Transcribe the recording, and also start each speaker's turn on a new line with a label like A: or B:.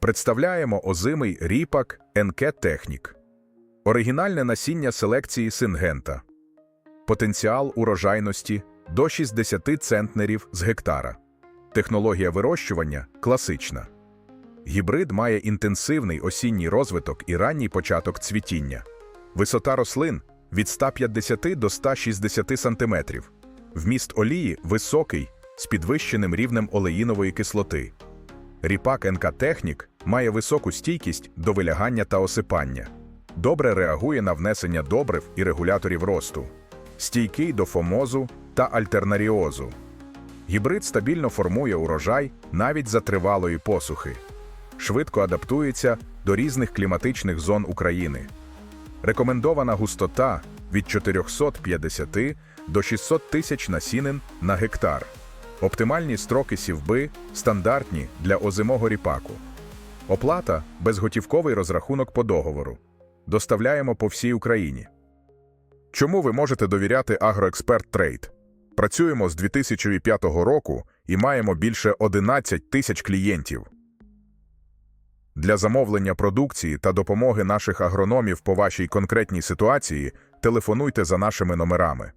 A: Представляємо озимий ріпак НК Технік. Оригінальне насіння селекції Сингента. Потенціал урожайності до 60 центнерів з гектара. Технологія вирощування класична. Гібрид має інтенсивний осінній розвиток і ранній початок цвітіння. Висота рослин від 150 до 160 см. Вміст олії високий з підвищеним рівнем олеїнової кислоти. Ріпак НК Технік має високу стійкість до вилягання та осипання. Добре реагує на внесення добрив і регуляторів росту. Стійкий до фомозу та альтернаріозу. Гібрид стабільно формує урожай навіть за тривалої посухи. Швидко адаптується до різних кліматичних зон України. Рекомендована густота від 450 до 600 тисяч насінин на гектар. Оптимальні строки сівби стандартні для озимого ріпаку. Оплата безготівковий розрахунок по договору. Доставляємо по всій Україні. Чому ви можете довіряти Агроексперт Трейд? Працюємо з 2005 року і маємо більше 11 тисяч клієнтів. Для замовлення продукції та допомоги наших агрономів по вашій конкретній ситуації телефонуйте за нашими номерами.